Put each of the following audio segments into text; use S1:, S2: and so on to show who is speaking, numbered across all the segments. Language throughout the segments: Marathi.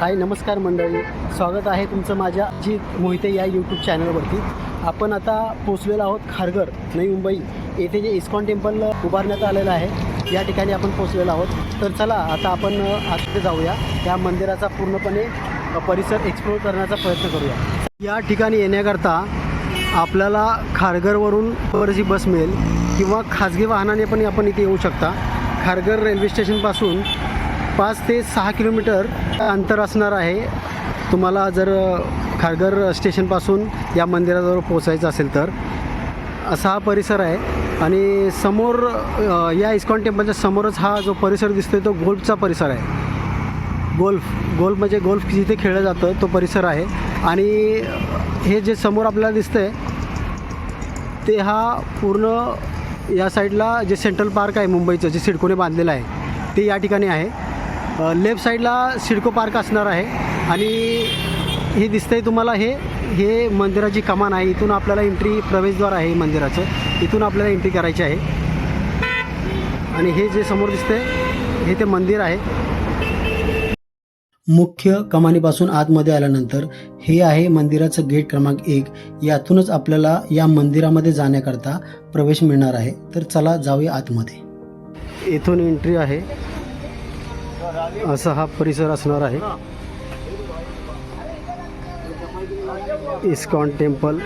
S1: हाय नमस्कार मंडळी. स्वागत आहे तुमचं माझ्या जी मोहिते या यूट्यूब चॅनलवरती आपण आता पोचलेलो आहोत खारघर नवी मुंबई. येथे जे इस्कॉन टेम्पल उभारण्यात आलेलं आहे या ठिकाणी आपण पोचलेलो आहोत. तर चला आता आपण अ, तिथे जाऊया. या मंदिराचा पूर्णपणे परिसर एक्सप्लोर करण्याचा प्रयत्न करूया. या ठिकाणी येण्याकरता आपल्याला खारघरवरून बरची बस मिळेल किंवा खाजगी वाहनाने पण आपण इथे येऊ शकता. खारघर रेल्वे स्टेशनपासून पाच ते सहा किलोमीटर अंतर असणार आहे. तुम्हाला जर खारघर स्टेशनपासून या मंदिराजवळ पोचायचं असेल तर असा हा परिसर आहे. आणि समोर या इस्कॉन टेम्पलच्या समोरच हा जो परिसर दिसतोय तो गोल्फचा परिसर आहे. गोल्फ गोल्फ म्हणजे गोल्फ जिथे खेळलं जातं तो परिसर आहे. आणि हे जे समोर आपल्याला दिसतंय ते हा पूर्ण या साईडला जे सेंट्रल पार्क आहे मुंबईचं जे सिडकोने बांधलेलं आहे ते या ठिकाणी आहे. लेफ्ट साईडला सिडको पार्क असणार आहे. आणि हे दिसतंय तुम्हाला हे हे मंदिराची कमान आहे. इथून आपल्याला एंट्री प्रवेशद्वार आहे मंदिराचं. इथून आपल्याला एंट्री करायची आहे. आणि हे जे समोर दिसतंय हे ते मंदिर आहे. मुख्य कमानीपासून आतमध्ये आल्यानंतर हे आहे मंदिराचं गेट क्रमांक एक. यातूनच आपल्याला या मंदिरामध्ये जाण्याकरता प्रवेश मिळणार आहे. तर चला जाऊया आतमध्ये. इथून एंट्री आहे. असा हा परिसर असणार आहे. ISKCON temple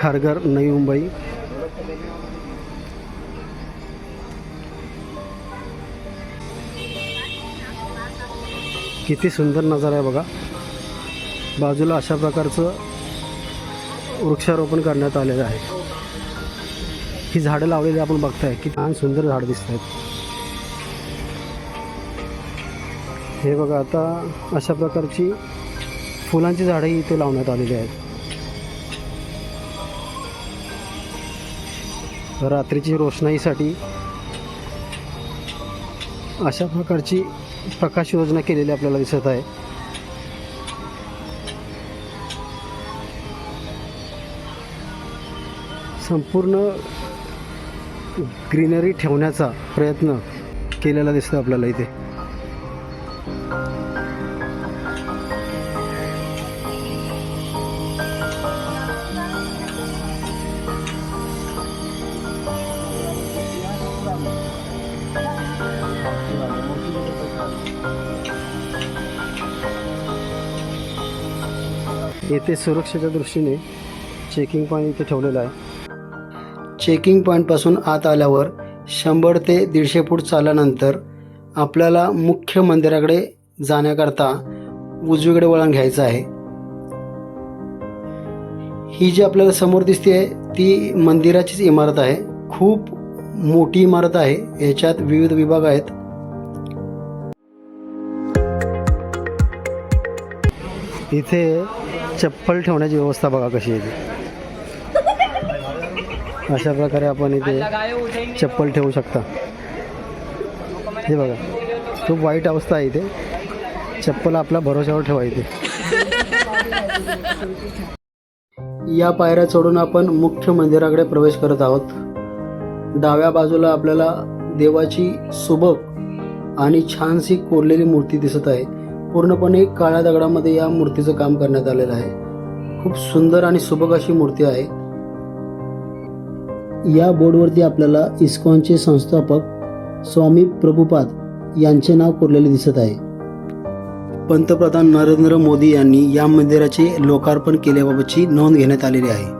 S1: Kharghar Navi Mumbai. किती सुंदर नजारा आहे बघा. बाजूला अशा प्रकारचं वृक्षारोपण करण्यात आलेलं आहे. ही झाडं लावलेली आपण बघताय की छान सुंदर झाडं दिसत आहेत हे बघा आता अशा प्रकारची फुलांची झाडंही इथे लावण्यात आलेली आहेत. रात्रीची रोषणाईसाठी अशा प्रकारची प्रकाश योजना केलेली आपल्याला दिसत आहे. संपूर्ण ग्रीनरी ठेवण्याचा प्रयत्न केलेला दिसतो आपल्याला इथे. येथे सुरक्षेच्या दृष्टीने चेकिंग पॉईंट इथे ठेवलेलं आहे. चेकिंग पॉईंटपासून आत आल्यावर शंभर ते दीडशे फूट चालल्यानंतर आपल्याला मुख्य मंदिराकडे जाण्याकरता उजवीकडे वळण घ्यायचं आहे. ही जी आपल्याला समोर दिसते ती मंदिराचीच इमारत आहे. खूप मोठी इमारत आहे. याच्यात विविध विभाग आहेत. इथे चप्पल ठेवण्याची व्यवस्था बघा कशी आहे अशा प्रकारे आपण इथे चप्पल ठेवू शकता. हे बघा खूप वाईट अवस्था आहे इथे. चप्पल आपल्या भरोशावर ठेवा इथे. या पायऱ्या चढून आपण मुख्य मंदिराकडे प्रवेश करत आहोत. डाव्या बाजूला आपल्याला देवाची सुबक आणि छानशी कोरलेली मूर्ती दिसत आहे. पूर्णपणे काळ्या दगडामध्ये या मूर्तीचं काम करण्यात आलेलं आहे. खूप सुंदर आणि सुबक अशी मूर्ती आहे. या बोर्डवरती आपल्याला इस्कॉनचे संस्थापक स्वामी प्रभुपाद यांचे नाव कोरलेले दिसत आहे. पंतप्रधान नरेंद्र मोदी यांनी या मंदिराचे लोकार्पण केल्याबाबतची नोंद घेण्यात आलेली आहे.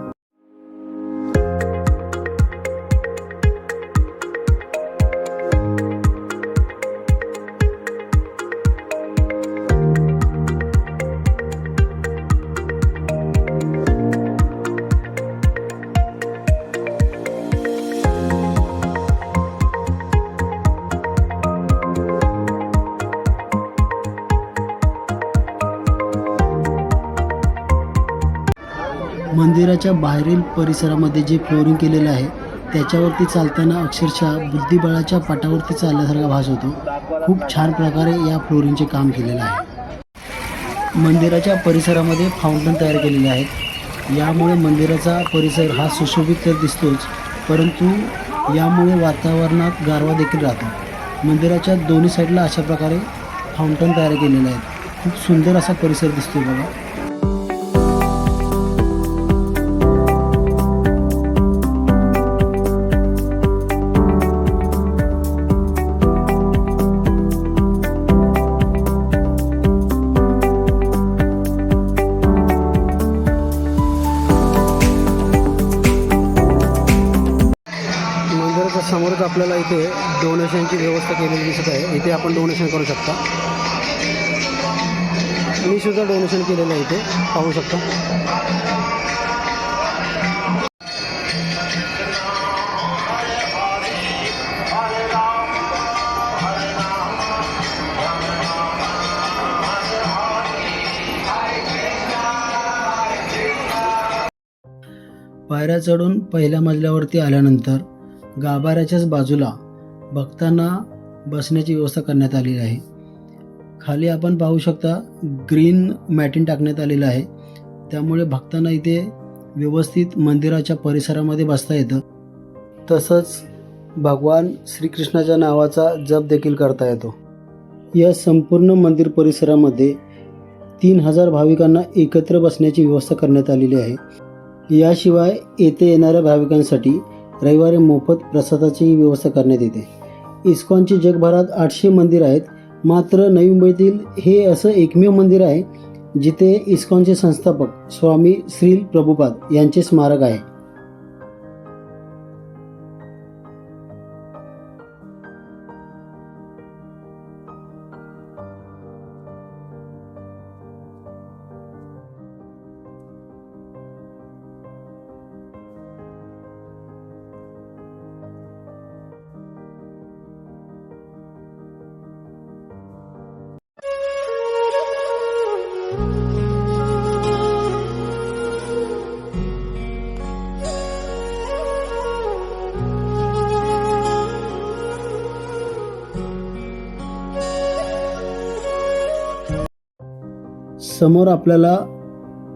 S1: मंदिराच्या बाहेरील परिसरामध्ये जे फ्लोरिंग केलेलं आहे त्याच्यावरती चालताना अक्षरशः बुद्धिबळाच्या पाटावरती चालल्यासारखा भास होतो. खूप छान प्रकारे या फ्लोरिंगचे काम केलेलं आहे. मंदिराच्या परिसरामध्ये फाउंटन तयार केलेले आहेत. यामुळे मंदिराचा परिसर हा सुशोभित तर दिसतोच परंतु यामुळे वातावरणात गारवा देखील राहतो. मंदिराच्या दोन्ही साईडला अशा प्रकारे फाउंटन तयार केलेले आहेत. खूप सुंदर असा परिसर दिसतोय बघा. व्यवस्था केलेली दिसत आहे. इथे आपण डोनेशन करू शकता. मी सुद्धा डोनेशन केलेलं आहे इथे. पाहू शकता. पायऱ्या चढून पहिल्या मजल्यावरती आल्यानंतर गाभाऱ्याच्याच बाजूला भक्तांना बसण्याची व्यवस्था करण्यात आलेली आहे. खाली आपण पाहू शकता ग्रीन मॅटिन टाकण्यात आलेलं आहे. त्यामुळे भक्तांना इथे व्यवस्थित मंदिराच्या परिसरामध्ये बसता येतं. तसंच भगवान श्रीकृष्णाच्या नावाचा जप देखील करता येतो. या संपूर्ण मंदिर परिसरामध्ये तीन हजार भाविकांना एकत्र बसण्याची व्यवस्था करण्यात आलेली आहे. याशिवाय येथे येणाऱ्या भाविकांसाठी रविवारी मोफत प्रसादाची व्यवस्था करण्यात येते. इस्कॉनची जगभरात आठशे मंदिर आहेत. मात्र नवी मुंबईतील हे असं एकमेव मंदिर आहे जिथे इस्कॉनचे संस्थापक स्वामी श्रील प्रभुपाद यांचे स्मारक आहे. समोर आपल्याला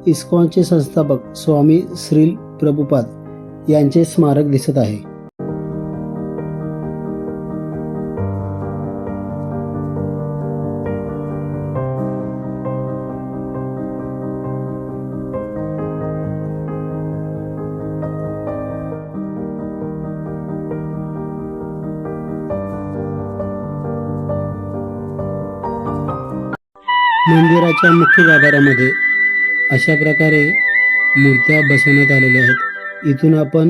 S1: इस्कॉनचे संस्थापक स्वामी श्रील प्रभुपाद यांचे स्मारक दिसत आहे. मंदिराच्या मुख्य गाभाऱ्यामध्ये अशा प्रकारे मूर्त्या बसवण्यात आलेल्या आहेत. इथून आपण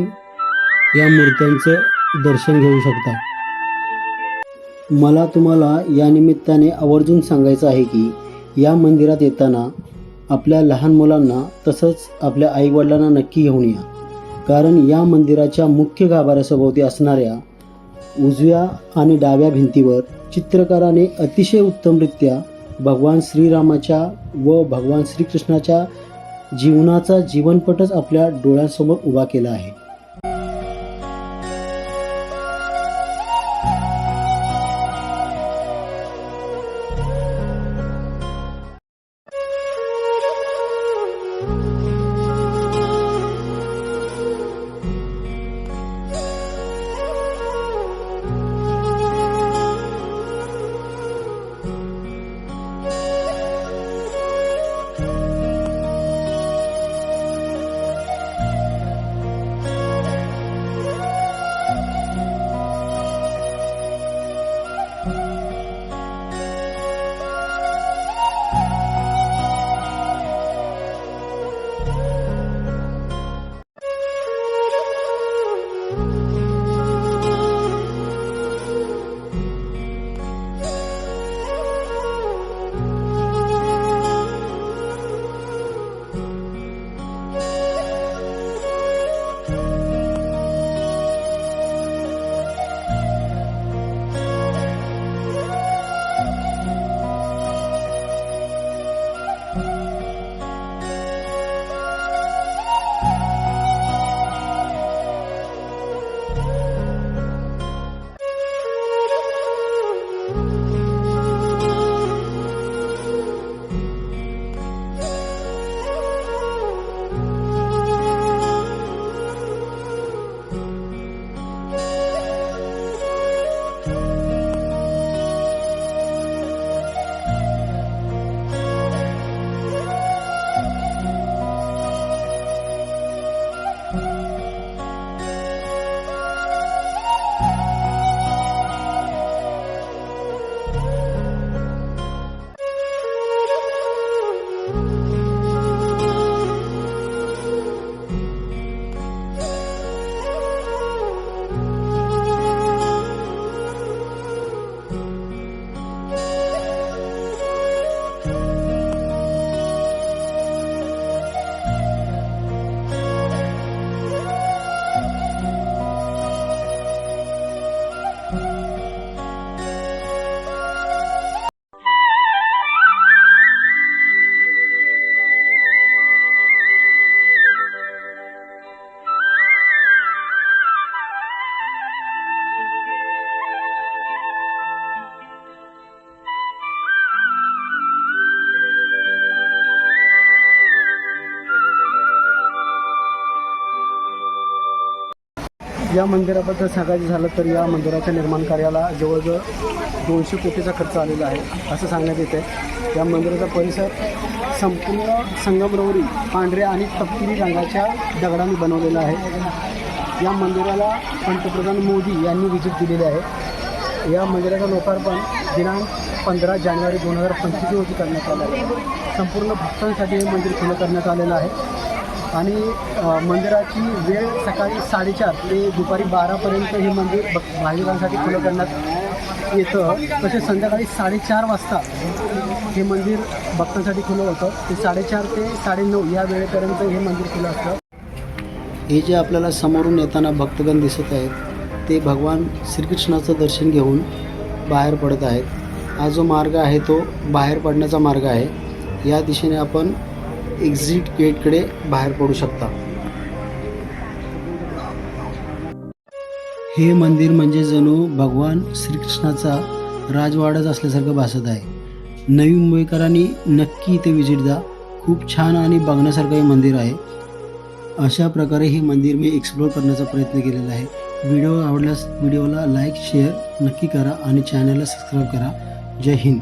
S1: या मूर्त्यांचं दर्शन घेऊ शकता. मला तुम्हाला या निमित्ताने आवर्जून सांगायचं आहे की या मंदिरात येताना आपल्या लहान मुलांना तसंच आपल्या आईवडिलांना नक्की घेऊन या. कारण या मंदिराच्या मुख्य गाभाऱ्यासभोवती असणाऱ्या उजव्या आणि डाव्या भिंतीवर चित्रकाराने अतिशय उत्तमरित्या भगवान श्रीरामाच्या व भगवान श्रीकृष्णाच्या जीवनाचा जीवनपटच आपल्या डोळ्यांसमोर उभा केला आहे. या मंदिराबद्दल सांगायचं झालं तर या मंदिराच्या निर्माण कार्याला जवळजवळ दोनशे कोटीचा खर्च आलेला आहे असं सांगण्यात येतं आहे या मंदिराचा परिसर संपूर्ण संगमरवरी पांढऱ्या आणि तपकिरी रंगाच्या दगडांनी बनवलेला आहे. या मंदिराला पंतप्रधान मोदी यांनी विजिट दिलेली आहे. या मंदिराचं लोकार्पण दिनांक पंधरा जानेवारी दोन हजार पंचवीस रोजी करण्यात आलं आहे. संपूर्ण भक्तांसाठी हे मंदिर खुलं करण्यात आलेलं आहे. आणि मंदिराची वेळ सकाळी साडेचार ते दुपारी बारापर्यंत हे मंदिर ब भाविकांसाठी खुलं करण्यात येतं. तसेच संध्याकाळी साडेचार वाजता हे मंदिर भक्तांसाठी खुलं होतं. ते साडेचार ते साडेनऊ या वेळेपर्यंत हे मंदिर खुलं असतं. हे जे आपल्याला समोरून येताना भक्तगण दिसत आहेत ते भगवान श्रीकृष्णाचं दर्शन घेऊन बाहेर पडत आहेत. हा जो मार्ग आहे तो बाहेर पडण्याचा मार्ग आहे. या दिशेने आपण एक्झिट गेटकडे बाहेर पडू शकता. हे मंदिर म्हणजे जणू भगवान श्रीकृष्णाचा राजवाडाच असल्यासारखं भासत आहे. नवी मुंबईकरांनी नक्की इथे व्हिजिट द्या. खूप छान आणि बघण्यासारखं हे मंदिर आहे. अशा प्रकारे हे मंदिर मी एक्सप्लोअर करण्याचा प्रयत्न केलेला आहे. व्हिडिओ आवडल्यास व्हिडिओला लाईक शेअर नक्की करा आणि चॅनलला सबस्क्राईब करा. जय हिंद.